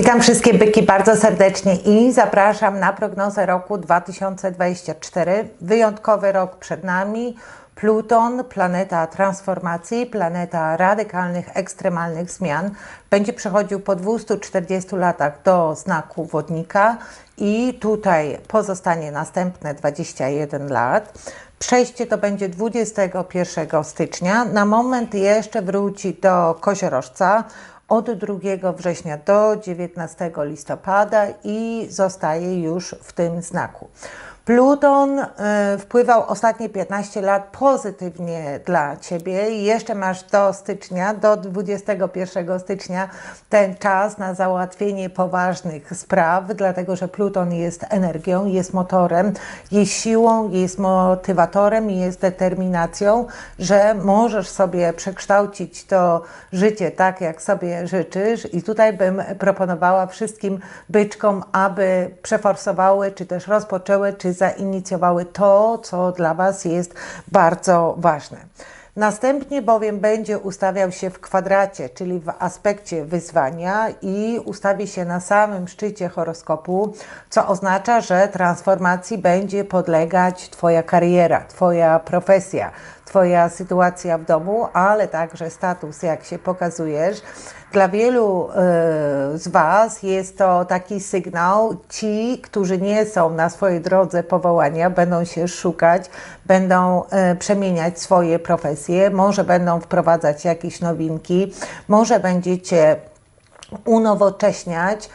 Witam wszystkie byki bardzo serdecznie i zapraszam na prognozę roku 2024. Wyjątkowy rok przed nami. Pluton, planeta transformacji, planeta radykalnych, ekstremalnych zmian, będzie przechodził po 240 latach do znaku wodnika i tutaj pozostanie następne 21 lat. Przejście to będzie 21 stycznia. Na moment jeszcze wróci do koziorożca od 2 września do 19 listopada i zostaje już w tym znaku. Pluton y, wpływał ostatnie 15 lat pozytywnie dla Ciebie i jeszcze masz do stycznia, do 21 stycznia ten czas na załatwienie poważnych spraw, dlatego że Pluton jest energią, jest motorem, jest siłą, jest motywatorem i jest determinacją, że możesz sobie przekształcić to życie tak, jak sobie życzysz. I tutaj bym proponowała wszystkim byczkom, aby przeforsowały, czy też rozpoczęły, czy zainicjowały to, co dla Was jest bardzo ważne. Następnie bowiem będzie ustawiał się w kwadracie, czyli w aspekcie wyzwania i ustawi się na samym szczycie horoskopu, co oznacza, że transformacji będzie podlegać Twoja kariera, Twoja profesja, Twoja sytuacja w domu, ale także status, jak się pokazujesz. Dla wielu y, z Was jest to taki sygnał, ci, którzy nie są na swojej drodze powołania, będą się szukać, będą y, przemieniać swoje profesje, może będą wprowadzać jakieś nowinki, może będziecie unowocześniać e,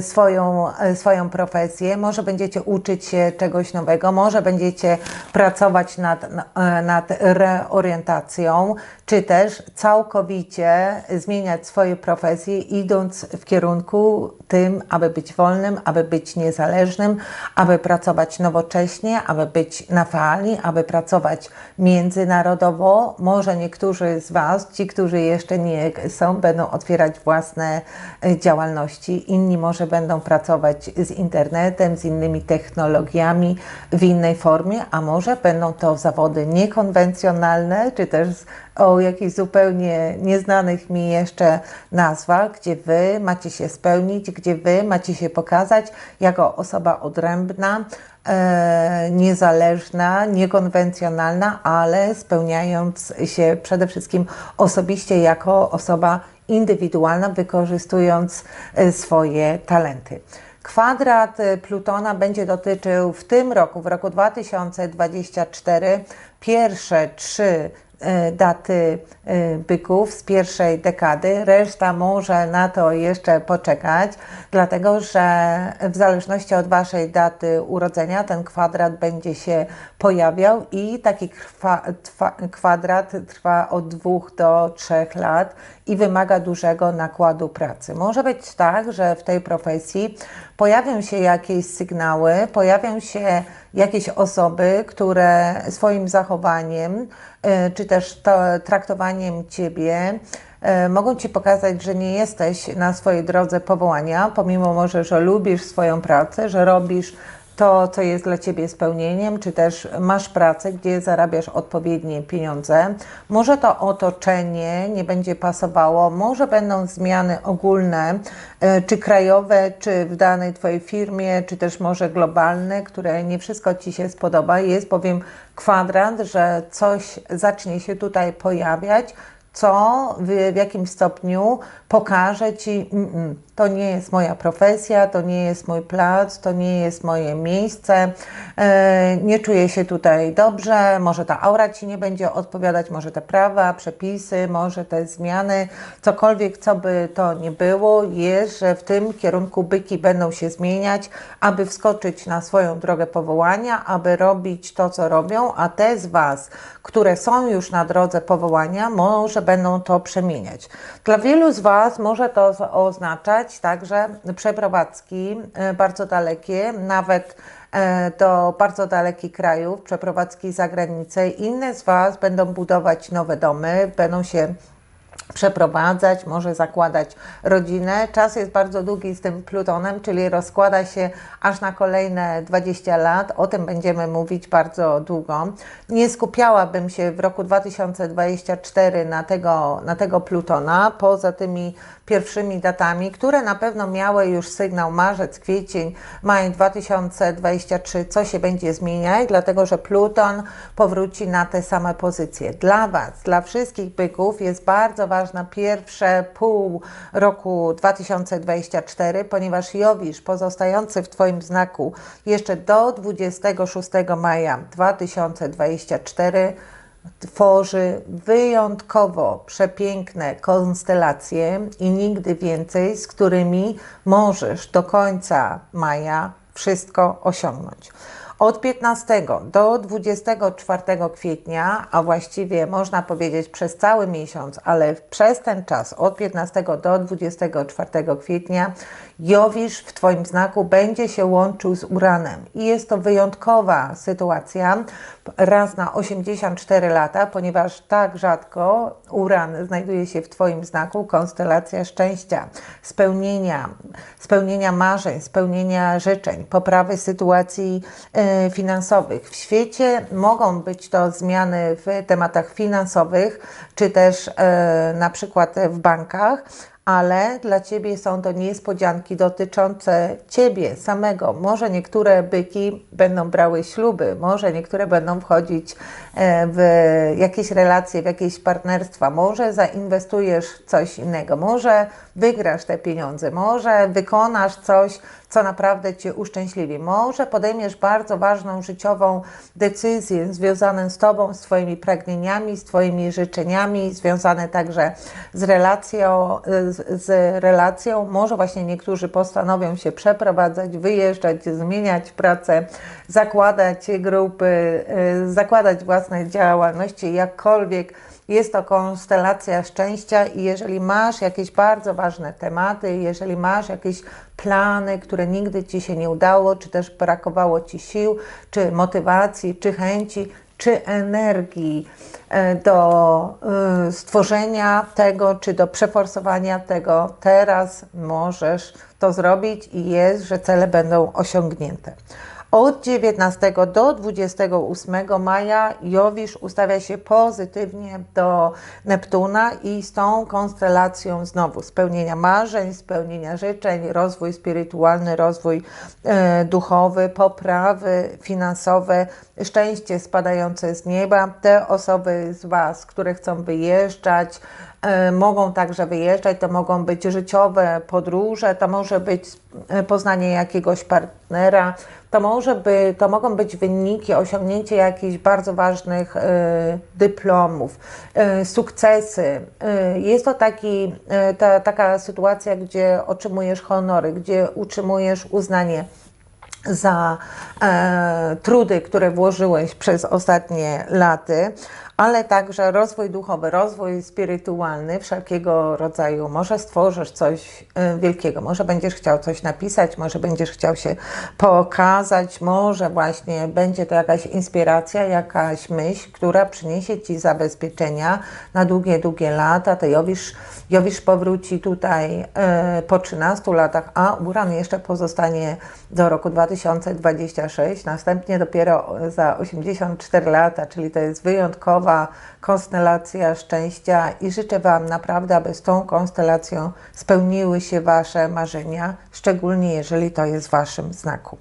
swoją, e, swoją profesję, może będziecie uczyć się czegoś nowego, może będziecie pracować nad, e, nad reorientacją, czy też całkowicie zmieniać swoje profesje, idąc w kierunku tym, aby być wolnym, aby być niezależnym, aby pracować nowocześnie, aby być na fali, aby pracować międzynarodowo. Może niektórzy z Was, ci, którzy jeszcze nie są, będą otwierać własne e, działalności, inni może będą pracować z internetem, z innymi technologiami w innej formie, a może będą to zawody niekonwencjonalne, czy też o jakichś zupełnie nieznanych mi jeszcze nazwach, gdzie Wy macie się spełnić, gdzie Wy macie się pokazać jako osoba odrębna, e, niezależna, niekonwencjonalna, ale spełniając się przede wszystkim osobiście jako osoba indywidualna, wykorzystując e, swoje talenty. Kwadrat e, Plutona będzie dotyczył w tym roku, w roku 2024, pierwsze trzy e, daty byków z pierwszej dekady. Reszta może na to jeszcze poczekać, dlatego że w zależności od Waszej daty urodzenia ten kwadrat będzie się pojawiał i taki krwa, trwa, kwadrat trwa od dwóch do trzech lat i wymaga dużego nakładu pracy. Może być tak, że w tej profesji pojawią się jakieś sygnały, pojawią się jakieś osoby, które swoim zachowaniem, y, czy też to, traktowaniem Ciebie, y, mogą Ci pokazać, że nie jesteś na swojej drodze powołania, pomimo może, że lubisz swoją pracę, że robisz to, co jest dla Ciebie spełnieniem, czy też masz pracę, gdzie zarabiasz odpowiednie pieniądze. Może to otoczenie nie będzie pasowało, może będą zmiany ogólne, e, czy krajowe, czy w danej Twojej firmie, czy też może globalne, które nie wszystko Ci się spodoba. Jest bowiem kwadrant, że coś zacznie się tutaj pojawiać, co w, w jakim stopniu pokaże Ci, to nie jest moja profesja, to nie jest mój plac, to nie jest moje miejsce, e, nie czuję się tutaj dobrze, może ta aura Ci nie będzie odpowiadać, może te prawa, przepisy, może te zmiany, cokolwiek, co by to nie było, jest, że w tym kierunku byki będą się zmieniać, aby wskoczyć na swoją drogę powołania, aby robić to, co robią, a te z Was, które są już na drodze powołania, może będą to przemieniać. Dla wielu z Was może to oznaczać także przeprowadzki e, bardzo dalekie, nawet e, do bardzo dalekich krajów, przeprowadzki za granicę. Inne z Was będą budować nowe domy, będą się przeprowadzać, może zakładać rodzinę. Czas jest bardzo długi z tym Plutonem, czyli rozkłada się aż na kolejne 20 lat. O tym będziemy mówić bardzo długo. Nie skupiałabym się w roku 2024 na tego, na tego Plutona, poza tymi pierwszymi datami, które na pewno miały już sygnał marzec, kwiecień, maj 2023, co się będzie zmieniać, dlatego że Pluton powróci na te same pozycje. Dla Was, dla wszystkich byków jest bardzo ważne pierwsze pół roku 2024, ponieważ Jowisz pozostający w Twoim znaku jeszcze do 26 maja 2024 tworzy wyjątkowo przepiękne konstelacje i nigdy więcej, z którymi możesz do końca maja wszystko osiągnąć. Od 15 do 24 kwietnia, a właściwie można powiedzieć przez cały miesiąc, ale przez ten czas od 15 do 24 kwietnia Jowisz w Twoim znaku będzie się łączył z Uranem. I jest to wyjątkowa sytuacja, raz na 84 lata, ponieważ tak rzadko Uran znajduje się w Twoim znaku, konstelacja szczęścia, spełnienia, spełnienia marzeń, spełnienia życzeń, poprawy sytuacji y, finansowych. W świecie mogą być to zmiany w tematach finansowych, czy też y, na przykład w bankach, ale dla Ciebie są to niespodzianki dotyczące Ciebie samego. Może niektóre byki będą brały śluby, może niektóre będą wchodzić w jakieś relacje, w jakieś partnerstwa, może zainwestujesz coś innego, może wygrasz te pieniądze, może wykonasz coś, co naprawdę Cię uszczęśliwi. Może podejmiesz bardzo ważną życiową decyzję związaną z Tobą, z Twoimi pragnieniami, z Twoimi życzeniami, związane także z relacją, z, z relacją. Może właśnie niektórzy postanowią się przeprowadzać, wyjeżdżać, zmieniać pracę, zakładać grupy, y, zakładać własne działalności, jakkolwiek jest to konstelacja szczęścia i jeżeli masz jakieś bardzo ważne tematy, jeżeli masz jakieś plany, które nigdy Ci się nie udało, czy też brakowało Ci sił, czy motywacji, czy chęci, czy energii e, do e, stworzenia tego, czy do przeforsowania tego, teraz możesz to zrobić i jest, że cele będą osiągnięte. Od 19 do 28 maja Jowisz ustawia się pozytywnie do Neptuna i z tą konstelacją znowu spełnienia marzeń, spełnienia życzeń, rozwój spirytualny, rozwój e, duchowy, poprawy finansowe, szczęście spadające z nieba. Te osoby z Was, które chcą wyjeżdżać, mogą także wyjeżdżać, to mogą być życiowe podróże, to może być e, poznanie jakiegoś partnera, to, może by, to mogą być wyniki, osiągnięcie jakichś bardzo ważnych y, dyplomów, sukcesy. Jest to taki, ta, taka sytuacja, gdzie otrzymujesz honory, gdzie utrzymujesz uznanie za e, trudy, które włożyłeś przez ostatnie laty ale także rozwój duchowy, rozwój spirytualny, wszelkiego rodzaju. Może stworzysz coś y, wielkiego, może będziesz chciał coś napisać, może będziesz chciał się pokazać, może właśnie będzie to jakaś inspiracja, jakaś myśl, która przyniesie Ci zabezpieczenia na długie, długie lata. To Jowisz, Jowisz powróci tutaj y, po 13 latach, a Uran jeszcze pozostanie do roku 2026, następnie dopiero za 84 lata, czyli to jest wyjątkowo konstelacja szczęścia i życzę Wam naprawdę, aby z tą konstelacją spełniły się Wasze marzenia, szczególnie jeżeli to jest w Waszym znaku.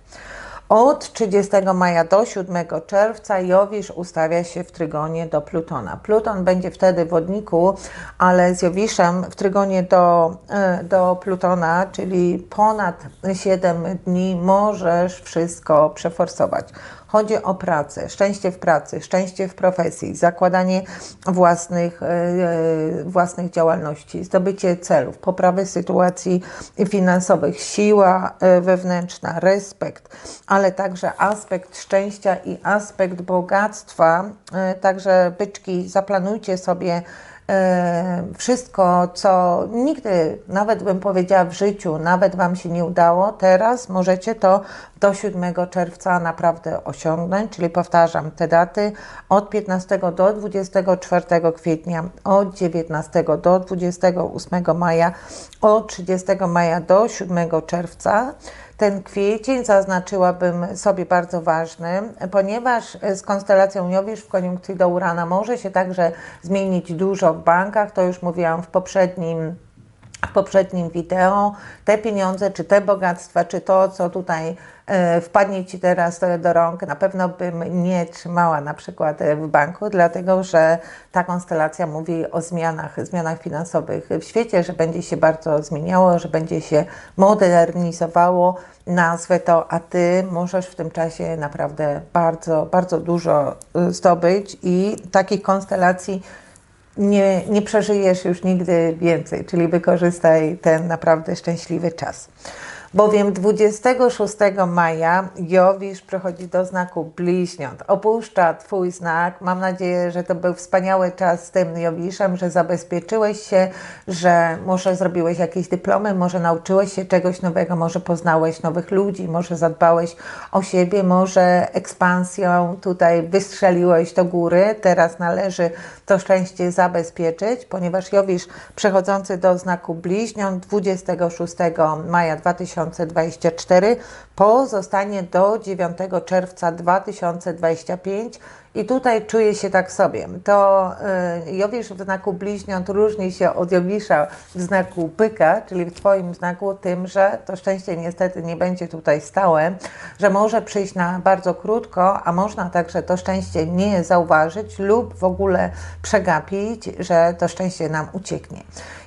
Od 30 maja do 7 czerwca Jowisz ustawia się w trygonie do Plutona. Pluton będzie wtedy w wodniku, ale z Jowiszem w trygonie do, e, do Plutona, czyli ponad 7 dni możesz wszystko przeforsować. Chodzi o pracę, szczęście w pracy, szczęście w profesji, zakładanie własnych, e, e, własnych działalności, zdobycie celów, poprawę sytuacji finansowych, siła e, wewnętrzna, respekt, ale także aspekt szczęścia i aspekt bogactwa. Także byczki, zaplanujcie sobie wszystko, co nigdy, nawet bym powiedziała w życiu, nawet Wam się nie udało, teraz możecie to do 7 czerwca naprawdę osiągnąć, czyli powtarzam te daty od 15 do 24 kwietnia, od 19 do 28 maja, od 30 maja do 7 czerwca. Ten kwiecień zaznaczyłabym sobie bardzo ważny, ponieważ z konstelacją Jowisz w koniunkcji do Urana może się także zmienić dużo w bankach, to już mówiłam w poprzednim w poprzednim wideo, te pieniądze, czy te bogactwa, czy to, co tutaj e, wpadnie Ci teraz do rąk, na pewno bym nie trzymała na przykład e, w banku, dlatego że ta konstelacja mówi o zmianach, zmianach finansowych w świecie, że będzie się bardzo zmieniało, że będzie się modernizowało, nazwę to, a Ty możesz w tym czasie naprawdę bardzo, bardzo dużo e, zdobyć i takich konstelacji nie, nie przeżyjesz już nigdy więcej, czyli wykorzystaj ten naprawdę szczęśliwy czas bowiem 26 maja Jowisz przechodzi do znaku bliźniąt, opuszcza Twój znak. Mam nadzieję, że to był wspaniały czas z tym Jowiszem, że zabezpieczyłeś się, że może zrobiłeś jakieś dyplomy, może nauczyłeś się czegoś nowego, może poznałeś nowych ludzi, może zadbałeś o siebie, może ekspansją tutaj wystrzeliłeś do góry. Teraz należy to szczęście zabezpieczyć, ponieważ Jowisz przechodzący do znaku bliźniąt 26 maja 2020 2024 pozostanie do 9 czerwca 2025 i tutaj czuję się tak sobie. To y, Jowisz w znaku bliźniąt różni się od Jowisza w znaku pyka, czyli w Twoim znaku tym, że to szczęście niestety nie będzie tutaj stałe, że może przyjść na bardzo krótko, a można także to szczęście nie zauważyć lub w ogóle przegapić, że to szczęście nam ucieknie.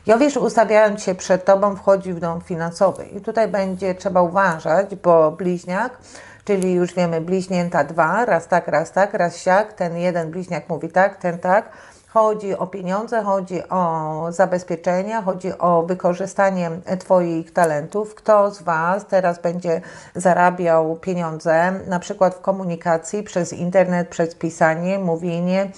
Jowisz ustawiając się przed Tobą wchodzi w dom finansowy i tutaj będzie trzeba uważać, bo bliźniak czyli już wiemy bliźnięta dwa, raz tak, raz tak, raz siak, ten jeden bliźniak mówi tak, ten tak. Chodzi o pieniądze, chodzi o zabezpieczenia, chodzi o wykorzystanie Twoich talentów. Kto z Was teraz będzie zarabiał pieniądze, na przykład w komunikacji przez internet, przez pisanie, mówienie,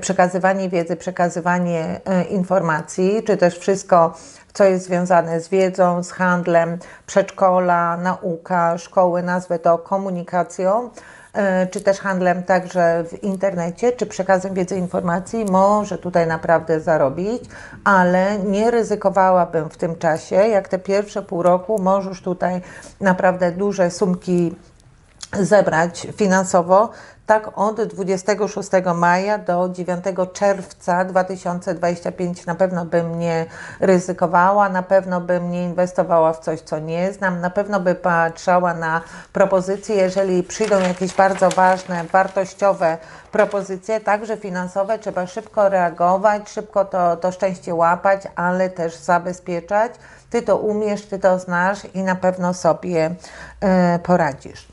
przekazywanie wiedzy, przekazywanie e, informacji, czy też wszystko co jest związane z wiedzą, z handlem, przedszkola, nauka, szkoły, nazwę to komunikacją, e, czy też handlem także w internecie, czy przekazem wiedzy informacji, może tutaj naprawdę zarobić, ale nie ryzykowałabym w tym czasie, jak te pierwsze pół roku, możesz tutaj naprawdę duże sumki zebrać finansowo, tak od 26 maja do 9 czerwca 2025 na pewno bym nie ryzykowała, na pewno bym nie inwestowała w coś, co nie znam, na pewno by patrzała na propozycje, jeżeli przyjdą jakieś bardzo ważne, wartościowe propozycje, także finansowe, trzeba szybko reagować, szybko to, to szczęście łapać, ale też zabezpieczać. Ty to umiesz, ty to znasz i na pewno sobie y, poradzisz.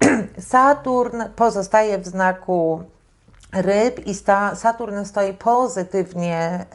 Saturn pozostaje w znaku ryb i Saturn stoi pozytywnie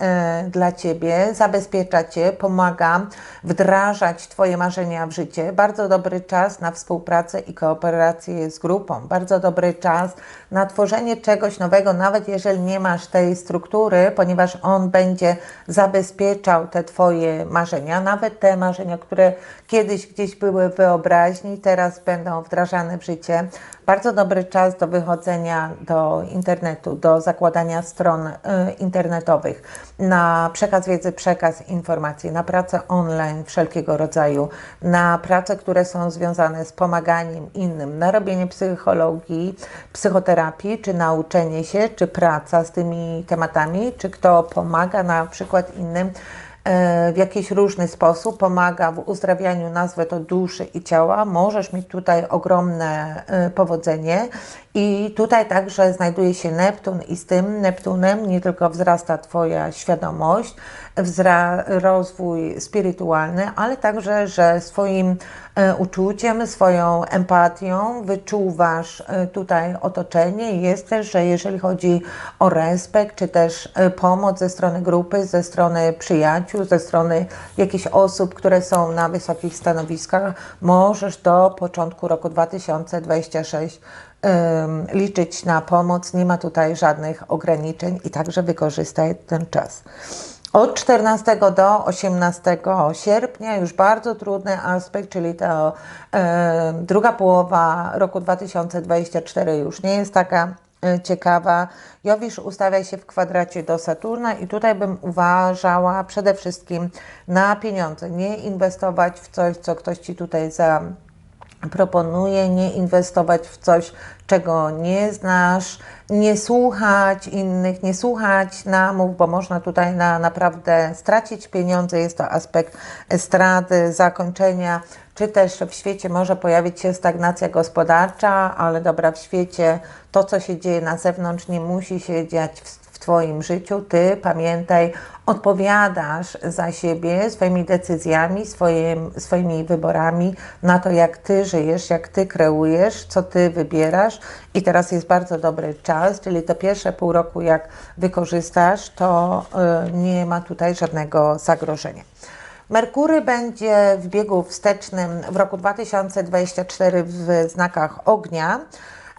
y, dla Ciebie, zabezpiecza Cię, pomaga wdrażać Twoje marzenia w życie. Bardzo dobry czas na współpracę i kooperację z grupą. Bardzo dobry czas na tworzenie czegoś nowego, nawet jeżeli nie masz tej struktury, ponieważ on będzie zabezpieczał te Twoje marzenia, nawet te marzenia, które kiedyś gdzieś były w wyobraźni, teraz będą wdrażane w życie. Bardzo dobry czas do wychodzenia do internetu, do zakładania stron y, internetowych, na przekaz wiedzy, przekaz informacji, na pracę online wszelkiego rodzaju, na prace, które są związane z pomaganiem innym, na robienie psychologii, psychoterapii, czy nauczenie się, czy praca z tymi tematami, czy kto pomaga na przykład innym w jakiś różny sposób, pomaga w uzdrawianiu, nazwę to duszy i ciała, możesz mieć tutaj ogromne e, powodzenie. I tutaj także znajduje się Neptun i z tym Neptunem nie tylko wzrasta Twoja świadomość, rozwój spirytualny, ale także, że swoim e, uczuciem, swoją empatią wyczuwasz e, tutaj otoczenie. Jest też, że jeżeli chodzi o respekt, czy też e, pomoc ze strony grupy, ze strony przyjaciół, ze strony jakichś osób, które są na wysokich stanowiskach, możesz do początku roku 2026 ym, liczyć na pomoc, nie ma tutaj żadnych ograniczeń i także wykorzystaj ten czas. Od 14 do 18 sierpnia już bardzo trudny aspekt, czyli to e, druga połowa roku 2024 już nie jest taka e, ciekawa. Jowisz ustawia się w kwadracie do Saturna i tutaj bym uważała przede wszystkim na pieniądze. Nie inwestować w coś, co ktoś Ci tutaj za proponuję nie inwestować w coś, czego nie znasz, nie słuchać innych, nie słuchać namów, bo można tutaj na, naprawdę stracić pieniądze. Jest to aspekt straty, zakończenia, czy też w świecie może pojawić się stagnacja gospodarcza, ale dobra, w świecie to, co się dzieje na zewnątrz, nie musi się dziać w Twoim życiu. Ty pamiętaj, odpowiadasz za siebie swoimi decyzjami, swoim, swoimi wyborami na to, jak Ty żyjesz, jak Ty kreujesz, co Ty wybierasz. I teraz jest bardzo dobry czas, czyli to pierwsze pół roku, jak wykorzystasz, to y, nie ma tutaj żadnego zagrożenia. Merkury będzie w biegu wstecznym w roku 2024 w znakach ognia.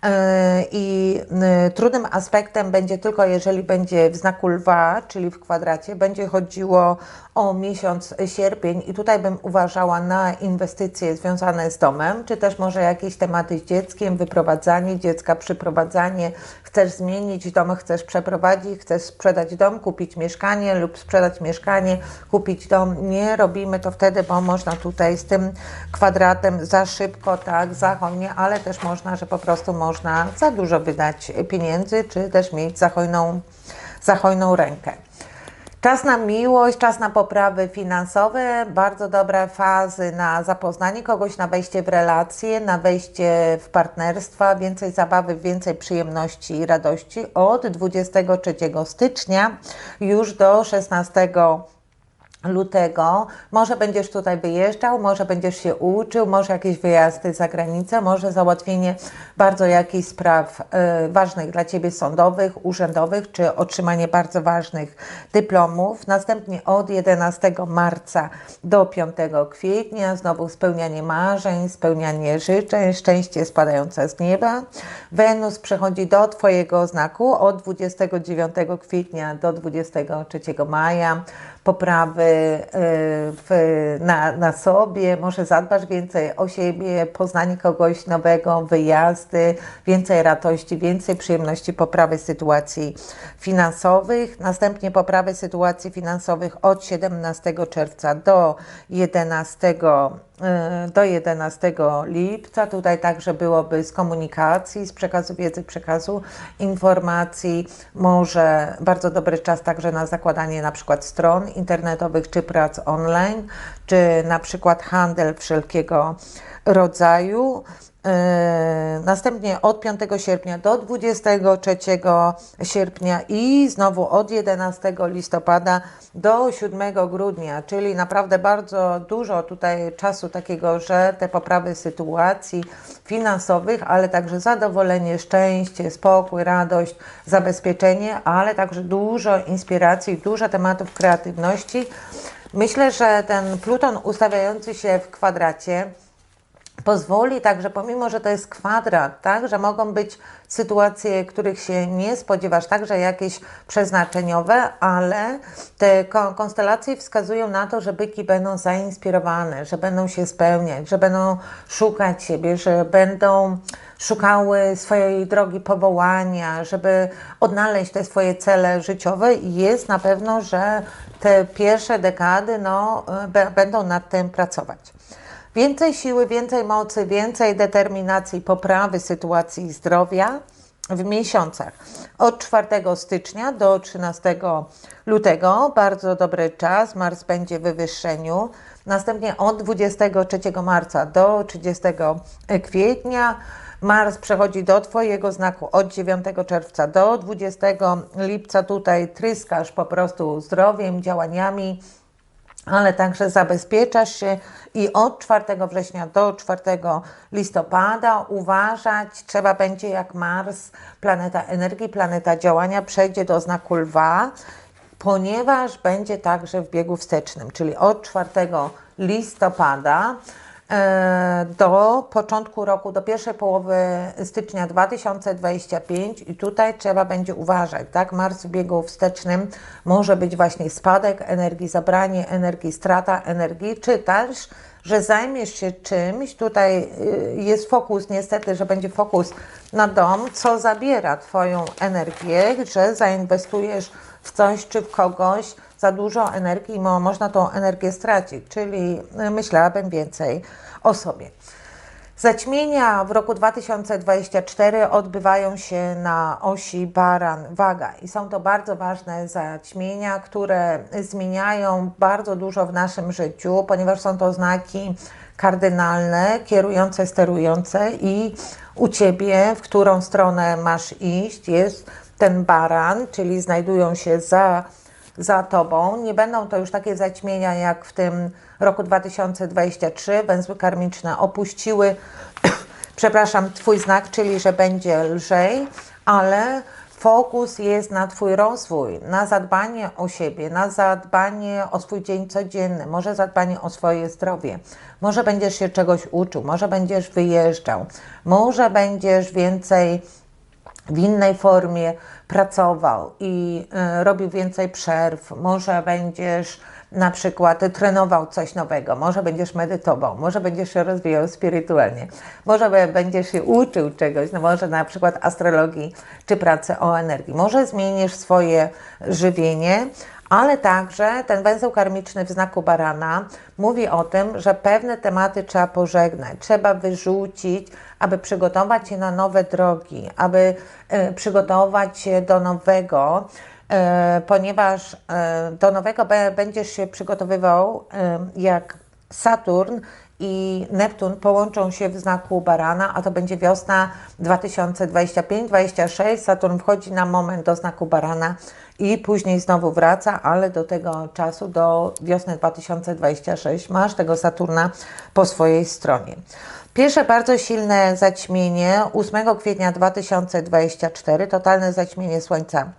E, I e, trudnym aspektem będzie tylko, jeżeli będzie w znaku lwa, czyli w kwadracie, będzie chodziło o miesiąc sierpień. I tutaj bym uważała na inwestycje związane z domem, czy też może jakieś tematy z dzieckiem, wyprowadzanie dziecka, przyprowadzanie, chcesz zmienić dom, chcesz przeprowadzić, chcesz sprzedać dom, kupić mieszkanie lub sprzedać mieszkanie, kupić dom. Nie robimy to wtedy, bo można tutaj z tym kwadratem za szybko, tak, za hojnie, ale też można, że po prostu można za dużo wydać pieniędzy, czy też mieć za hojną, za rękę. Czas na miłość, czas na poprawy finansowe, bardzo dobre fazy na zapoznanie kogoś, na wejście w relacje, na wejście w partnerstwa, więcej zabawy, więcej przyjemności i radości. Od 23 stycznia już do 16 lutego. Może będziesz tutaj wyjeżdżał, może będziesz się uczył, może jakieś wyjazdy za granicę, może załatwienie bardzo jakichś spraw y, ważnych dla Ciebie sądowych, urzędowych, czy otrzymanie bardzo ważnych dyplomów. Następnie od 11 marca do 5 kwietnia znowu spełnianie marzeń, spełnianie życzeń, szczęście spadające z nieba. Wenus przechodzi do Twojego znaku od 29 kwietnia do 23 maja poprawy y, w, na, na sobie, może zadbasz więcej o siebie, poznanie kogoś nowego, wyjazdy, więcej radości, więcej przyjemności, poprawy sytuacji finansowych, następnie poprawy sytuacji finansowych od 17 czerwca do 11 Y, do 11 lipca. Tutaj także byłoby z komunikacji, z przekazu wiedzy, przekazu informacji. Może bardzo dobry czas także na zakładanie na przykład stron internetowych czy prac online, czy na przykład handel wszelkiego rodzaju. E, następnie od 5 sierpnia do 23 sierpnia i znowu od 11 listopada do 7 grudnia, czyli naprawdę bardzo dużo tutaj czasu takiego, że te poprawy sytuacji finansowych, ale także zadowolenie, szczęście, spokój, radość, zabezpieczenie, ale także dużo inspiracji, dużo tematów kreatywności. Myślę, że ten Pluton ustawiający się w kwadracie pozwoli także, pomimo że to jest kwadrat, tak, że mogą być sytuacje, których się nie spodziewasz, także jakieś przeznaczeniowe, ale te konstelacje wskazują na to, że byki będą zainspirowane, że będą się spełniać, że będą szukać siebie, że będą szukały swojej drogi powołania, żeby odnaleźć te swoje cele życiowe i jest na pewno, że te pierwsze dekady no, będą nad tym pracować. Więcej siły, więcej mocy, więcej determinacji, poprawy sytuacji zdrowia w miesiącach od 4 stycznia do 13 lutego. Bardzo dobry czas. Mars będzie w wywyższeniu. Następnie od 23 marca do 30 kwietnia. Mars przechodzi do Twojego znaku od 9 czerwca do 20 lipca. Tutaj tryskasz po prostu zdrowiem, działaniami ale także zabezpieczasz się i od 4 września do 4 listopada uważać trzeba będzie jak Mars, planeta energii, planeta działania przejdzie do znaku lwa, ponieważ będzie także w biegu wstecznym, czyli od 4 listopada do początku roku, do pierwszej połowy stycznia 2025 i tutaj trzeba będzie uważać, tak? Mars w biegu wstecznym może być właśnie spadek energii, zabranie energii, strata energii, czy też, że zajmiesz się czymś, tutaj y, jest fokus, niestety, że będzie fokus na dom, co zabiera Twoją energię, że zainwestujesz w coś czy w kogoś za dużo energii mo- można tą energię stracić, czyli y, myślałabym więcej o sobie. Zaćmienia w roku 2024 odbywają się na osi baran-waga i są to bardzo ważne zaćmienia, które zmieniają bardzo dużo w naszym życiu, ponieważ są to znaki kardynalne, kierujące, sterujące i u Ciebie, w którą stronę masz iść, jest ten baran, czyli znajdują się za za Tobą. Nie będą to już takie zaćmienia jak w tym roku 2023. Węzły karmiczne opuściły, przepraszam, Twój znak, czyli że będzie lżej, ale fokus jest na Twój rozwój, na zadbanie o siebie, na zadbanie o swój dzień codzienny, może zadbanie o swoje zdrowie. Może będziesz się czegoś uczył, może będziesz wyjeżdżał, może będziesz więcej w innej formie pracował i y, robił więcej przerw, może będziesz na przykład trenował coś nowego, może będziesz medytował, może będziesz się rozwijał spirytualnie, może będziesz się uczył czegoś, no może na przykład astrologii czy pracy o energii, może zmienisz swoje żywienie, ale także ten węzeł karmiczny w znaku barana mówi o tym, że pewne tematy trzeba pożegnać, trzeba wyrzucić, aby przygotować się na nowe drogi, aby e, przygotować się do nowego, e, ponieważ e, do nowego będziesz się przygotowywał jak Saturn i Neptun połączą się w znaku barana, a to będzie wiosna 2025-26. Saturn wchodzi na moment do znaku barana i później znowu wraca, ale do tego czasu, do wiosny 2026, masz tego Saturna po swojej stronie. Pierwsze bardzo silne zaćmienie 8 kwietnia 2024, totalne zaćmienie Słońca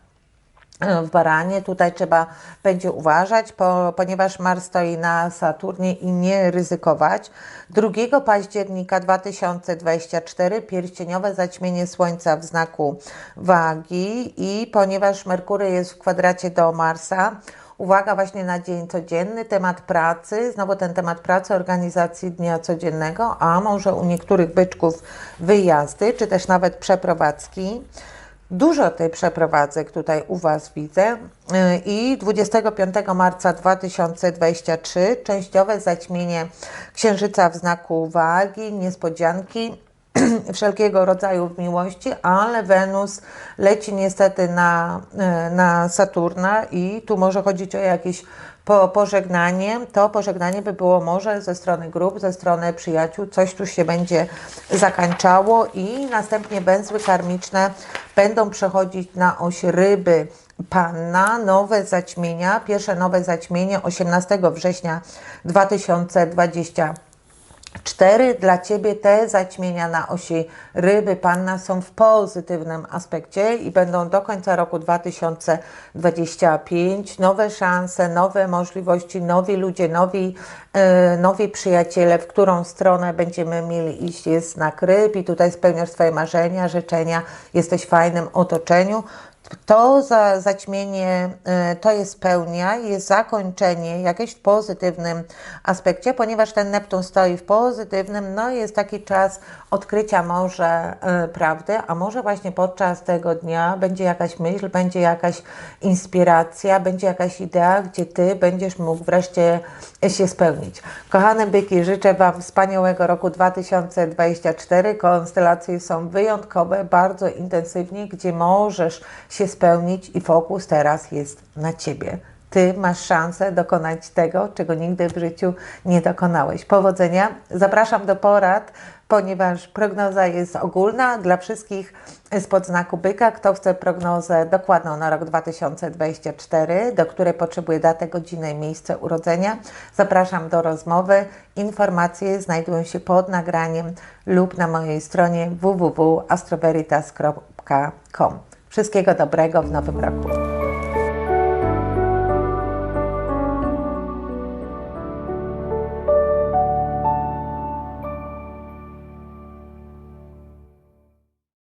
w Baranie. Tutaj trzeba będzie uważać, po, ponieważ Mars stoi na Saturnie i nie ryzykować. 2 października 2024 pierścieniowe zaćmienie Słońca w znaku wagi i ponieważ Merkury jest w kwadracie do Marsa, Uwaga właśnie na dzień codzienny, temat pracy, znowu ten temat pracy, organizacji dnia codziennego, a może u niektórych byczków wyjazdy, czy też nawet przeprowadzki. Dużo tej przeprowadzek tutaj u Was widzę. Yy, I 25 marca 2023 częściowe zaćmienie Księżyca w znaku wagi, niespodzianki wszelkiego rodzaju miłości, ale Wenus leci niestety na, yy, na Saturna i tu może chodzić o jakieś po, pożegnanie. To pożegnanie by było może ze strony grup, ze strony przyjaciół, coś tu się będzie zakańczało i następnie węzły karmiczne będą przechodzić na oś ryby panna, nowe zaćmienia, pierwsze nowe zaćmienie 18 września 2020 Cztery dla Ciebie te zaćmienia na osi ryby panna są w pozytywnym aspekcie i będą do końca roku 2025 nowe szanse, nowe możliwości, nowi ludzie, nowi, e, nowi przyjaciele, w którą stronę będziemy mieli iść. Jest znak ryb i tutaj spełniasz swoje marzenia, życzenia, jesteś w fajnym otoczeniu. To za, zaćmienie y, to jest pełnia, jest zakończenie jakieś w pozytywnym aspekcie, ponieważ ten Neptun stoi w pozytywnym, no jest taki czas odkrycia może y, prawdy, a może właśnie podczas tego dnia będzie jakaś myśl, będzie jakaś inspiracja, będzie jakaś idea, gdzie Ty będziesz mógł wreszcie się spełnić. Kochane byki, życzę Wam wspaniałego roku 2024. Konstelacje są wyjątkowe, bardzo intensywnie, gdzie możesz się spełnić i fokus teraz jest na Ciebie. Ty masz szansę dokonać tego, czego nigdy w życiu nie dokonałeś. Powodzenia. Zapraszam do porad, ponieważ prognoza jest ogólna dla wszystkich spod znaku byka. Kto chce prognozę dokładną na rok 2024, do której potrzebuje datę, godzinę i miejsce urodzenia, zapraszam do rozmowy. Informacje znajdują się pod nagraniem lub na mojej stronie www.astroveritas.com. Wszystkiego dobrego w nowym roku.